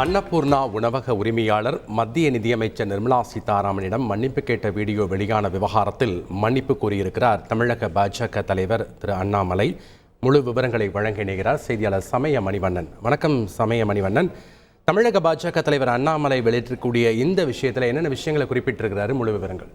அன்னபூர்ணா உணவக உரிமையாளர் மத்திய நிதியமைச்சர் நிர்மலா சீதாராமனிடம் மன்னிப்பு கேட்ட வீடியோ வெளியான விவகாரத்தில் மன்னிப்பு கூறியிருக்கிறார் தமிழக பாஜக தலைவர் திரு அண்ணாமலை. முழு விவரங்களை வழங்க இணைகிறார் செய்தியாளர் சமய மணிவண்ணன் வணக்கம் சமய மணிவண்ணன் தமிழக பாஜக தலைவர் அண்ணாமலை வெளியிட்டிருக்கக்கூடிய இந்த விஷயத்தில் என்னென்ன விஷயங்களை குறிப்பிட்டிருக்கிறாரு? முழு விவரங்கள்.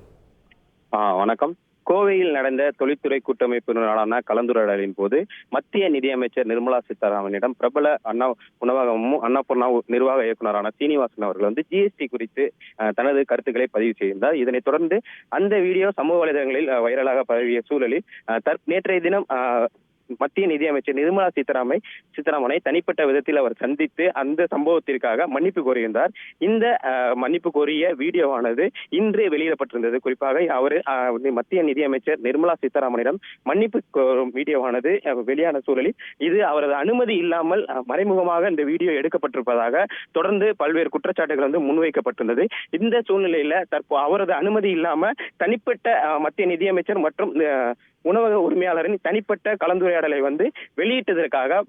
வணக்கம். கோவையில் நடந்த தொழில்துறை கூட்டமைப்பினரான கலந்துரையாடலின் போது மத்திய நிதியமைச்சர் நிர்மலா சீதாராமனிடம் பிரபல அண்ணா உணவகமும் அன்னபூர்ணா நிர்வாக இயக்குநரான சீனிவாசன் அவர்கள் வந்து ஜிஎஸ்டி குறித்து அஹ், தனது கருத்துக்களை பதிவு செய்திருந்தார். இதனைத் தொடர்ந்து அந்த வீடியோ சமூக வலைதளங்களில் வைரலாக பரவிய சூழலில் அஹ், தற்- நேற்றைய தினம் மத்திய நிதியமைச்சர் நிர்மலா சீதாராமை சீதாராமனை தனிப்பட்ட விதத்தில் அவர் சந்தித்து அந்த சம்பவத்திற்காக மன்னிப்பு கோரியிருந்தார் இந்த மன்னிப்பு கோரிய வீடியோவானது இன்று வெளியிடப்பட்டிருந்தது. குறிப்பாக அவர் மத்திய நிதியமைச்சர் நிர்மலா சீதாராமனிடம் மன்னிப்பு கோரும் வீடியோவானது வெளியான சூழலில். இது அவரது அனுமதி இல்லாமல் மறைமுகமாக இந்த வீடியோ எடுக்கப்பட்டிருப்பதாக தொடர்ந்து பல்வேறு குற்றச்சாட்டுகள் வந்து முன்வைக்கப்பட்டிருந்தது. இந்த சூழ்நிலையில தற்போ அவரது அனுமதி இல்லாம தனிப்பட்ட மத்திய நிதியமைச்சர் மற்றும் உணவக உரிமையாளரின் தனிப்பட்ட கலந்துரையாடலை வந்து வெளியிட்டதற்காக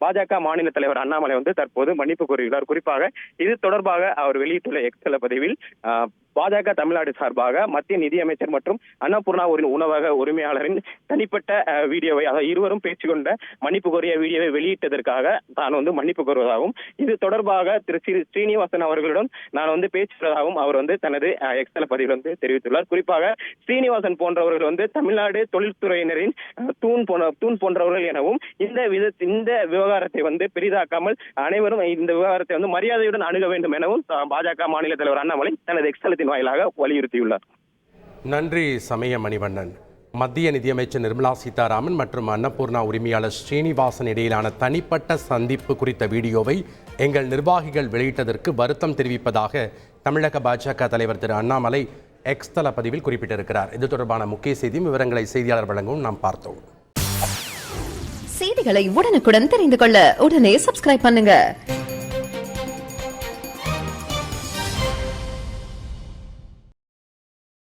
பாஜக மாநில தலைவர் அண்ணாமலை வந்து தற்போது மன்னிப்பு கோரியுள்ளார். குறிப்பாக இது தொடர்பாக அவர் வெளியிட்டுள்ள எக்ஸல பதிவில் பாஜக தமிழ்நாடு சார்பாக மத்திய நிதியமைச்சர் மற்றும் அன்னபூர்ணா ஒரு உணவக உரிமையாளரின் தனிப்பட்ட வீடியோவை அதாவது இருவரும் பேசிக்கொண்ட மன்னிப்பு கோரிய வீடியோவை வெளியிட்டதற்காக தான் வந்து மன்னிப்பு கோருவதாகவும் இது தொடர்பாக திரு ஸ்ரீனிவாசன் அவர்களுடன் நான் வந்து பேசுவதாகவும் அவர் வந்து தனது எக்ஸல பதிவில் வந்து தெரிவித்துள்ளார். குறிப்பாக ஸ்ரீனிவாசன் போன்றவர்கள் வந்து தமிழ்நாடு தொழில்துறையினரின் தூண் போன தூண் போன்றவர்கள் எனவும் இந்த வித இந்த விவகாரத்தை வந்து பெரிதாக்காமல் அனைவரும் இந்த விவகாரத்தை வந்து மரியாதையுடன் அணுக வேண்டும் எனவும் பாஜக மாநில தலைவர் அண்ணாமலை தனது எக்ஸலத்தின் வாயிலாக வலியுறுத்தியுள்ளார். நன்றி சமய மணிவண்ணன். மத்திய நிதியமைச்சர் நிர்மலா சீதாராமன் மற்றும் அன்னபூர்ணா உரிமையாளர் ஸ்ரீனிவாசன் இடையிலான தனிப்பட்ட சந்திப்பு குறித்த வீடியோவை எங்கள் நிர்வாகிகள் வெளியிட்டதற்கு வருத்தம் தெரிவிப்பதாக தமிழக பாஜக தலைவர் திரு அண்ணாமலை எக்ஸ் தள பதிவில் குறிப்பிட்டிருக்கிறார். இது தொடர்பான முக்கிய செய்தியும் விவரங்களை செய்தியாளர் வழங்கவும் நாம் பார்த்தோம். செய்திகளை உடனுக்குடன் தெரிந்து கொள்ள உடனே சப்ஸ்கிரைப் பண்ணுங்க.